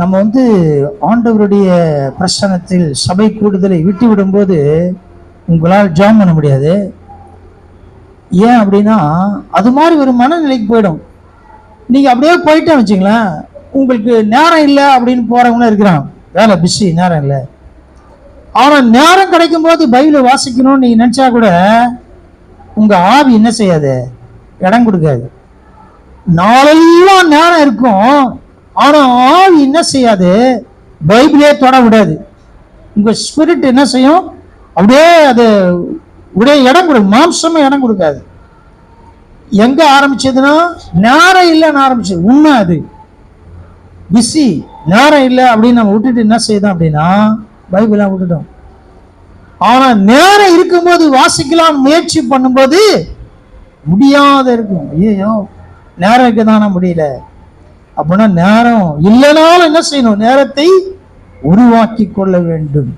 நம்ம வந்து ஆண்டவருடைய பிரசனத்தில் சபை கூடுதலை விட்டு விடும்போது உங்களால் ஜாம் பண்ண முடியாது. ஏன் அப்படின்னா அது மாதிரி ஒரு மனநிலைக்கு போயிடும். நீங்கள் அப்படியே போயிட்டேன் வச்சுங்களேன் உங்களுக்கு நேரம் இல்லை அப்படின்னு போகிறவங்களும் இருக்கிறான் வேலை பிஸி நேரம் இல்லை. ஆனால் நேரம் கிடைக்கும் போது பைபிளை வாசிக்கணும்னு நீங்கள் நினச்சா கூட உங்கள் ஆவி என்ன செய்யாது? இடம் கொடுக்காது. நாளெல்லாம் நேரம் இருக்கும். ஆனால் செய்யாது. பைபிளே தொட விடாது. உங்க ஸ்பிரிட் என்ன செய்யும்? அப்படியே அது உடைய இடம் கொடுக்கும் மாம்சமே இடம் கொடுக்காது. எங்க ஆரம்பிச்சதுன்னா நேரம் இல்லைன்னு ஆரம்பிச்சது. உண்மை அது. பிஸி நேரம் இல்லை அப்படின்னு நம்ம விட்டுட்டு என்ன செய்தோம் அப்படின்னா பைபிளாக விட்டுட்டோம். ஆனா நேரம் இருக்கும்போது வாசிக்கலாம் முயற்சி பண்ணும்போது முடியாத இருக்கும். ஐயோ நேரம் இருக்கதான முடியல. அப்படின்னா நேரம் இல்லைனாலும் என்ன செய்யணும்? நேரத்தை உருவாக்கி கொள்ள வேண்டும்.